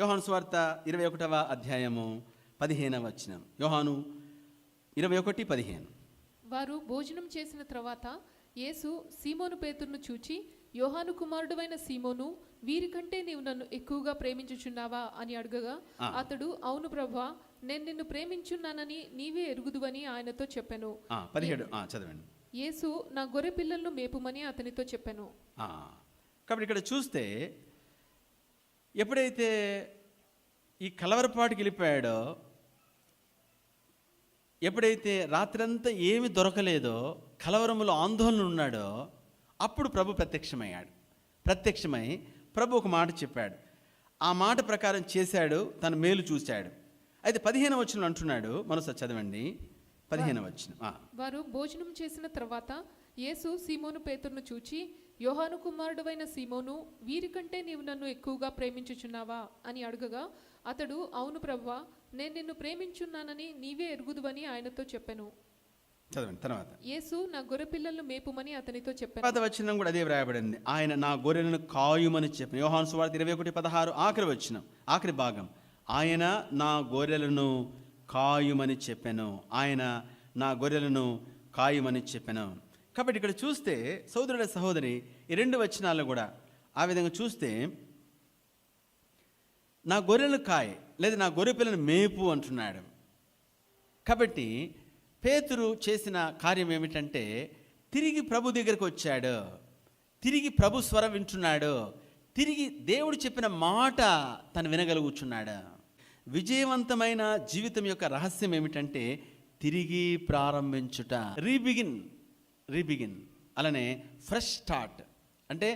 యోహాను స్వార్త ఇరవై ఒకటవ అధ్యాయము పదిహేనవ వచనం. యోహాను ఇరవై ఒకటి పదిహేను. వారు భోజనం చేసిన తర్వాత యేసు సీమోను పేతురును చూచి యోహాను కుమారుడువైన సీమోను వీరికంటే నీవు నన్ను ఎక్కువగా ప్రేమించుచున్నావా? అని అడగగా. అతడు అవును ప్రభా నేను నిన్ను ప్రేమించున్నానని నీవే ఎరుగుదువని ఆయనతో చెప్పాను. పదిహేడు చదవండి. యేసు నా గొర్రె పిల్లలను మేపుమని అతనితో చెప్పాను. కాబట్టి ఇక్కడ చూస్తే ఎప్పుడైతే ఈ కలవరపాటుకి వెళ్ళిపోయాడో ఎప్పుడైతే రాత్రంతా ఏమి దొరకలేదో కలవరములో ఆందోళన ఉన్నాడో అప్పుడు ప్రభు ప్రత్యక్షమయ్యాడు. ప్రత్యక్షమై ప్రభు ఒక మాట చెప్పాడు. ఆ మాట ప్రకారం చేశాడు తన మేలు చూశాడు. అయితే పదిహేను వచనం అంటున్నాడు మనసు చదవండి. పదిహేను వచ్చిన వారు భోజనం చేసిన తర్వాత యేసు సీమోను పేతురును చూచి యోహాను కుమారుడువైన సీమోను వీరికంటే నీవు నన్ను ఎక్కువగా ప్రేమించుచున్నావా? అని అడగగా అతడు అవును ప్రభా నేను నిన్ను ప్రేమించున్నానని నీవే ఎరుగుదువని ఆయనతో చెప్పాను. చదవండి తర్వాత. యేసు నా గొర్రె పిల్లలను మేపుమని అతనితో చెప్పాను. తర్వాత వచ్చినం కూడా అదే వ్రాయబడింది. ఆయన నా గొర్రెలను కాయుమని చెప్పిన. యోహాను సువార్త ఇరవై ఒకటి పదహారు ఆఖరి వచ్చినం ఆఖరి భాగం. ఆయన నా గొర్రెలను కాయుమని చెప్పాను. ఆయన నా గొర్రెలను కాయుమని చెప్పాను. కాబట్టి ఇక్కడ చూస్తే సోదరుడ సహోదరి ఈ రెండు వచనాలు కూడా ఆ విధంగా చూస్తే నా గొర్రెలు కాయ లేదా నా గొర్రె పిల్లను మేపు అంటున్నాడు. కాబట్టి పేతురు చేసిన కార్యం ఏమిటంటే తిరిగి ప్రభు దగ్గరికి వచ్చాడు. తిరిగి ప్రభు స్వరం వింటున్నాడు. తిరిగి దేవుడు చెప్పిన మాట తను వినగలుగుచున్నాడు. విజయవంతమైన జీవితం యొక్క రహస్యం ఏమిటంటే తిరిగి ప్రారంభించుట. రీబిగిన్ రీబిగిన్. అలానే ఫ్రెష్ స్టార్ట్. అంటే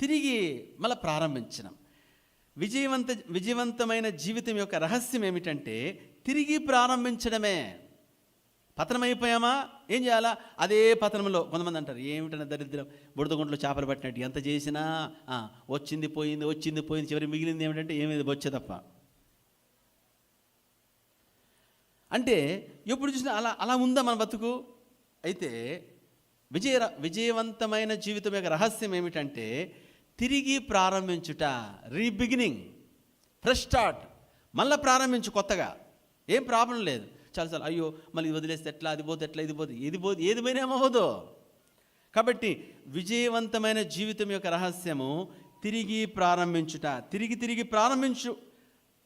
తిరిగి మళ్ళీ ప్రారంభించడం. విజయవంత విజయవంతమైన జీవితం యొక్క రహస్యం ఏమిటంటే తిరిగి ప్రారంభించడమే. పతనమైపోయామా ఏం చేయాలా? అదే పతనంలో కొంతమంది అంటారు ఏమిటన్న దరిద్రం? బుడదగుంట్లో చేపలు పట్టినట్టు ఎంత చేసినా వచ్చింది పోయింది వచ్చింది పోయింది చివరి మిగిలింది ఏమిటంటే ఏమేది వచ్చే తప్ప. అంటే ఎప్పుడు చూసినా అలా అలా ఉందా మన బతుకు? అయితే విజయ విజయవంతమైన జీవితం యొక్క రహస్యం ఏమిటంటే తిరిగి ప్రారంభించుట రీబిగినింగ్ ఫ్రెష్ స్టార్ట్ మళ్ళీ ప్రారంభించు కొత్తగా. ఏం ప్రాబ్లం లేదు. చాలాసార్లు అయ్యో మళ్ళీ ఇది వదిలేస్తే ఎట్లా? అది పోతే ఎట్లా? ఇది పోతే ఏది పోతే ఏది పోయినా ఏమవ్వదు కాబట్టి విజయవంతమైన జీవితం యొక్క రహస్యము తిరిగి ప్రారంభించుట తిరిగి తిరిగి ప్రారంభించు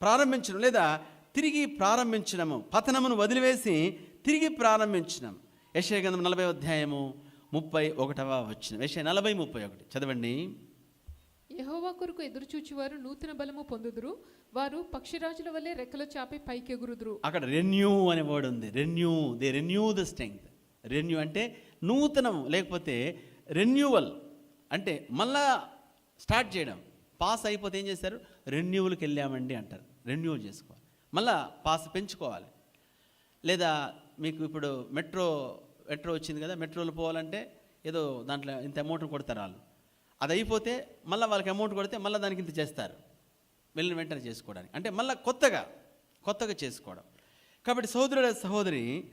ప్రారంభించడం లేదా తిరిగి ప్రారంభించడము పతనమును వదిలివేసి తిరిగి ప్రారంభించడం. యశయగంధం నలభై అధ్యాయము ముప్పై ఒకటవ వచ్చిన యశయ నలభై ముప్పై ఒకటి. చదవండి. యెహోవా కొరకు ఎదురు చూచువారు నూతన బలము పొందుదురు. వారు పక్షిరాజుల వలె రెక్కలు చాపి పైకెగురుదురు. అక్కడ రెన్యూ అనే వర్డ్ ఉంది. Renew they renew the strength renew అంటే నూతనం లేకపోతే రెన్యూవల్ అంటే మళ్ళా స్టార్ట్ చేయడం. పాస్ అయిపోతే ఏం చేస్తారు? రెన్యూవల్కి వెళ్ళామండి అంటారు. రెన్యూ చేసుకోవాలి. మళ్ళా పాస్ పెంచుకోవాలి. లేదా మీకు ఇప్పుడు మెట్రో మెట్రో వచ్చింది కదా మెట్రోలో పోవాలంటే ఏదో దాంట్లో ఇంత అమౌంట్ కొడతారు వాళ్ళు. అది అయిపోతే మళ్ళీ వాళ్ళకి అమౌంట్ కొడితే మళ్ళీ దానికి ఇంత చేస్తారు. వెళ్ళిన వెంటనే చేసుకోవడానికి. అంటే మళ్ళీ కొత్తగా కొత్తగా చేసుకోవడం. కాబట్టి సహోదరుడు సహోదరి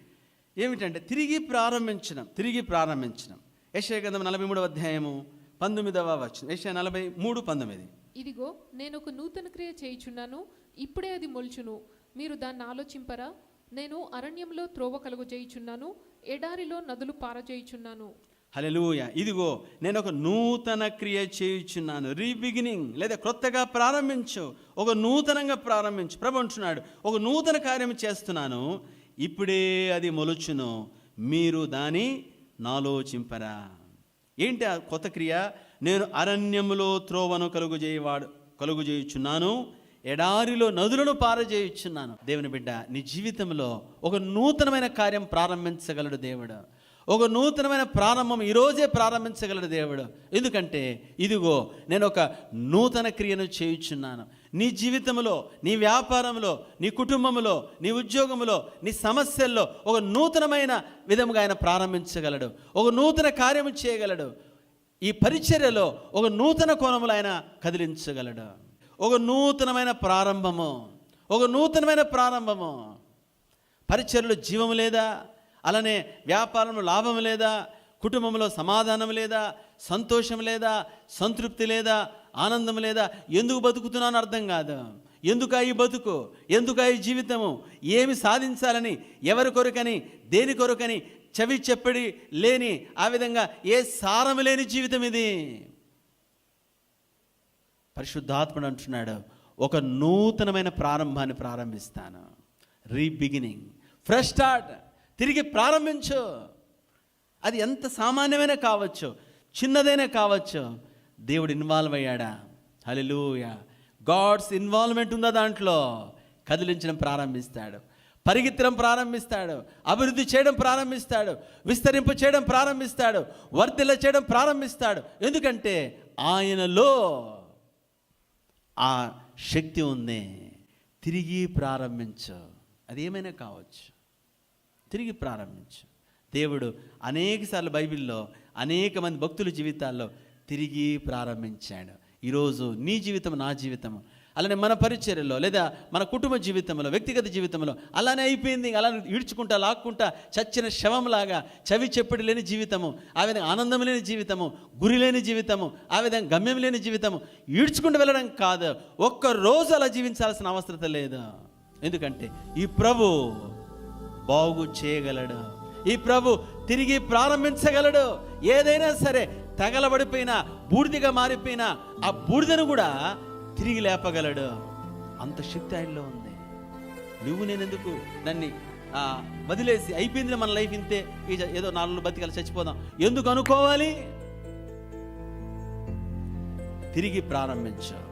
ఏమిటంటే తిరిగి ప్రారంభించడం తిరిగి ప్రారంభించడం. యశయ గంధం నలభై మూడవ అధ్యాయము పంతొమ్మిదవ వచ్చిన యశయ నలభై మూడు పంతొమ్మిది. ఇదిగో నేను ఒక నూతన క్రియ చేయుచున్నాను ఇప్పుడే అది మొలుచును. మీరు దాన్ని ఆలోచింపరా? నేను అరణ్యంలో త్రోవ కలుగు చేయుచున్నాను ఎడారిలో నదులు పారజేయుచున్నాను. హలెలూయ ఇదిగో నేను ఒక నూతన క్రియ చేయుచున్నాను. రీబిగినింగ్ లేదా క్రొత్తగా ప్రారంభించు. ఒక నూతనంగా ప్రారంభించు. ప్రభు అంటున్నాడు ఒక నూతన కార్యం చేస్తున్నాను. ఇప్పుడే అది మొలుచును. మీరు దాని నాలోచింపరా. ఏంటి ఆ కొత్త క్రియ? నేను అరణ్యములో త్రోవను కలుగు చేయవాడు కలుగు చేయుచున్నాను ఎడారిలో నదులను పారజేయుచున్నాను. దేవుని బిడ్డ నీ జీవితంలో ఒక నూతనమైన కార్యం ప్రారంభించగలడు దేవుడు. ఒక నూతనమైన ప్రారంభం ఈరోజే ప్రారంభించగలడు దేవుడు. ఎందుకంటే ఇదిగో నేను ఒక నూతన క్రియను చేయుచున్నాను. నీ జీవితంలో నీ వ్యాపారంలో నీ కుటుంబంలో నీ ఉద్యోగంలో నీ సమస్యల్లో ఒక నూతనమైన విధముగా ఆయన ప్రారంభించగలడు. ఒక నూతన కార్యము చేయగలడు. ఈ పరిచర్యలో ఒక నూతన కోణములు ఆయన కదిలించగలడు. ఒక నూతనమైన ప్రారంభము. ఒక నూతనమైన ప్రారంభము. పరిచర్లో జీవము లేదా? అలానే వ్యాపారంలో లాభం లేదా? కుటుంబంలో సమాధానం లేదా? సంతోషం లేదా? సంతృప్తి లేదా? ఆనందం లేదా? ఎందుకు బతుకుతున్నాను అర్థం కాదు. ఎందుక ఈ బతుకు? ఎందుక ఈ జీవితము? ఏమి సాధించాలని? ఎవరి కొరకని? దేని కొరకని? చవి చెప్పడి లేని ఆ విధంగా ఏ సారము లేని జీవితం ఇది. పరిశుద్ధాత్ముడు అంటున్నాడు ఒక నూతనమైన ప్రారంభాన్ని ప్రారంభిస్తాను. రీబిగినింగ్ ఫ్రెష్ స్టార్ట్ తిరిగి ప్రారంభించు. అది ఎంత సామాన్యమైన కావచ్చు చిన్నదైనా కావచ్చు. దేవుడు ఇన్వాల్వ్ అయ్యాడా? హల్లెలూయ గాడ్స్ ఇన్వాల్వ్మెంట్ ఉందా దాంట్లో? కదిలించడం ప్రారంభిస్తాడు. పరిగెత్తడం ప్రారంభిస్తాడు. అభివృద్ధి చేయడం ప్రారంభిస్తాడు. విస్తరింప చేయడం ప్రారంభిస్తాడు. వర్ధిల్ల చేయడం ప్రారంభిస్తాడు. ఎందుకంటే ఆయనలో ఆ శక్తి ఉంది. తిరిగి ప్రారంభించు. అది ఏమైనా కావచ్చు. తిరిగి ప్రారంభించు. దేవుడు అనేకసార్లు బైబిల్లో అనేక మంది భక్తుల జీవితాల్లో తిరిగి ప్రారంభించాడు. ఈరోజు నీ జీవితం నా జీవితం అలానే మన పరిచర్యలో లేదా మన కుటుంబ జీవితంలో వ్యక్తిగత జీవితంలో అలానే అయిపోయింది. అలానే ఈడ్చుకుంటా లాక్కుంటా చచ్చిన శవంలాగా చవి చెప్పడి లేని జీవితము ఆ విధంగా ఆనందం లేని జీవితము గురి లేని జీవితము ఆ విధంగా గమ్యం లేని జీవితము ఈడ్చుకుంటూ వెళ్ళడం కాదు. ఒక్క రోజు అలా జీవించాల్సిన అవసరత లేదు. ఎందుకంటే ఈ ప్రభు బాగు చేయగలడు. ఈ ప్రభు తిరిగి ప్రారంభించగలడు. ఏదైనా సరే తగలబడిపోయినా బూడిదిగా మారిపోయినా ఆ బూడిదను కూడా తిరిగి లేపగలడు. అంత శక్తి ఆయనలో ఉంది. నువ్వు నేనెందుకు? దాన్ని వదిలేసి అయిపోయింది మన లైఫ్ ఇంతే. ఏదో నాలుగు బతికాలి చచ్చిపోదాం. ఎందుకు అనుకోవాలి? తిరిగి ప్రారంభించు.